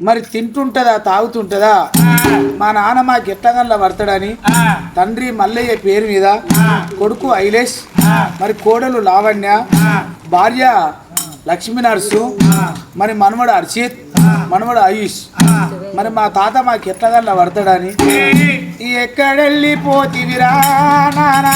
మరి తింటుంటదా తాగుతుంటదా? మా నాన్న మాకు ఎట్టగల్లా పడతాడని తండ్రి మల్లయ్య పేరు మీద కొడుకు ఐలేష్ మరి కోడలు లావణ్య భార్య లక్ష్మీ నర్సు మరి మనవడు హర్షిత్ మనవడు ఆయుష్. మరి మా తాత మాకు ఎట్టగల్లా పడతాడని ఎక్కడెళ్ళిపోతివిరా నానా?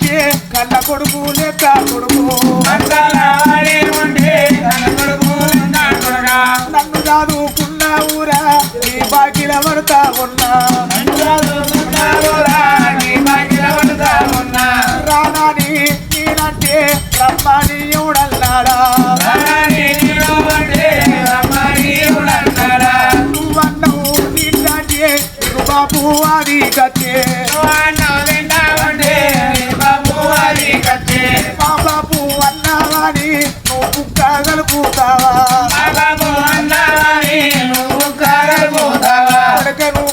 ఉంటే కన్న కొడుకు లెక్క కొడుకు. నన్ను చదువుకున్న ఊరా నీ బాకీల పడతా ఉన్నా. రానాని నేనంటే రమ్మని ఎవడన్నాడా? నువ్వన్నావు నిన్నంటే నీకు అది కట్టే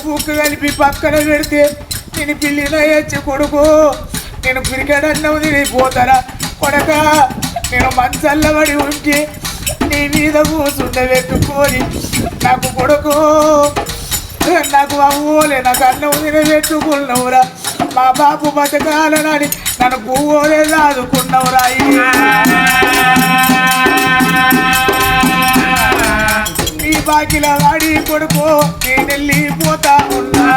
కుక్క కలిపి పక్కన పెడితే నేను పిల్లిన ఎచ్చి కొడుకు. నేను క్రికెట్ అన్నం తినిపోతారా? కొడక నేను మంచల్లబడి ఉంటే నీ మీద కూర్చుండ పెట్టుకొని నాకు కొడుకు. నాకు అవ్వలే నాకు అన్నం తినబెట్టుకున్నవురా మా బాపు బతకాలనని నన్ను పువ్వులే దాదుకున్నవురా బాకిల వాడి కొడుకు నేను వెళ్ళిపోతా ఉన్నా.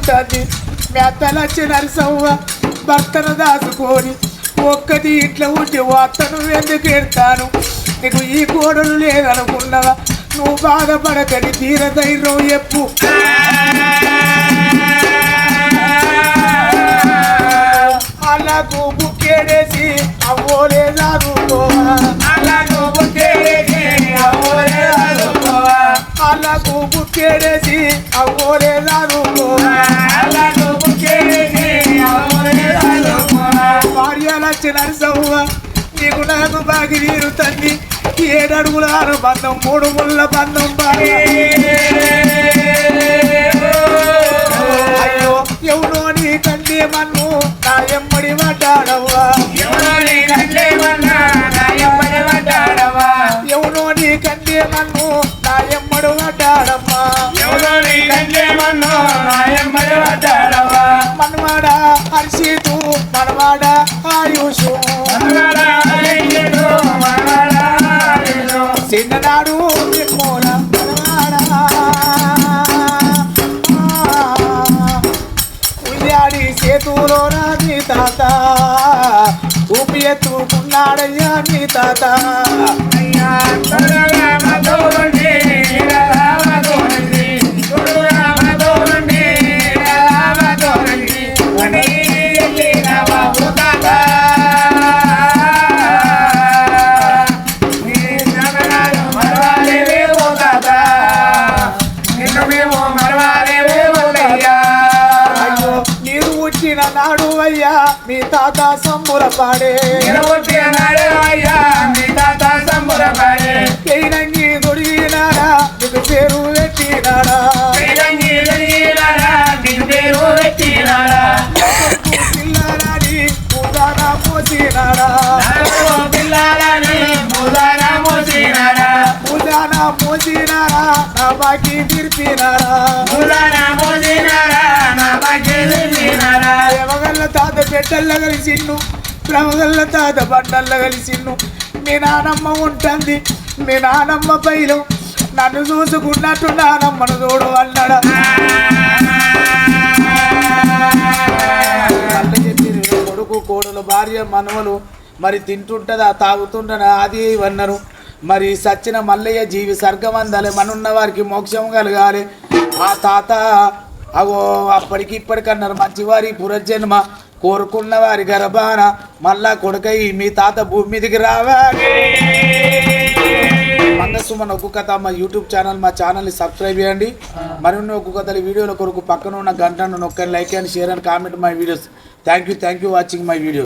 ఉంటుంది మీ అత్త నరసవ్వ భర్తను దాచుకొని ఒక్కటి ఇంట్లో ఉండి ఓ అత్తను ఎందుకు ఎడతాను? నీకు ఈ కోడలు లేదనుకున్నావా? నువ్వు బాధపడకని తీర ధైర్యం చెప్పు. అలా బుక్కేడేసి అవ్వోలే చదువుకోవా చదువుకోవా భార్య లక్ష నరసవ్వ నీకు నాకు బాగి నీరు తల్లి ఏడడుగుల ఆరు బంధం మూడు ముళ్ళ బంధం భార్య అయ్యో ఎవరో నీ కంటే మన్ను నా ఎమ్మడి మాట్లాడవ్వా తాత. ఊపి ఎత్తుకున్నాడయ్యా మీ తాత. అయ్యా మీ తాత సంబరపడే. పెయినంగి దొరికినాడా నీకు పేరు పెట్టినాడా శ్రీరంగి వెలిగినారా, నీకు పేరు పెట్టినారా. తాత కలిసిండు కలిసిన్ను తాత బండల్ల కలిసిన్ను మీ నానమ్మ ఉంటుంది మీ నానమ్మ పైలు నన్ను చూసుకున్నట్టు నానమ్మను చూడు అన్నాడు కొడుకు కోడలు భార్య మనవలు మరి తింటుంటదా తాగుతుంటదా అది ఇవన్నారు మరి సచ్చిన మల్లయ్య జీవి స్వర్గం అందాలి మనున్న వారికి మోక్షం కలగాలి. ఆ తాత అగో అప్పటికి ఇప్పటికన్నారు మంచివారి పురజన్మ. కోరుకున్న వారి గర్భాన మళ్ళా కొడుకై మీ తాత భూమి మీదకి రావాలి. మంగసుమన్ ఒక్కు కథ మా యూట్యూబ్ ఛానల్ మా ఛానల్ని సబ్స్క్రైబ్ చేయండి. మరిన్ని ఒక్కు కథలు వీడియోల కొరకు పక్కన ఉన్న గంటను నొక్కండి like and share and comment my videos. Thank you thank you watching my video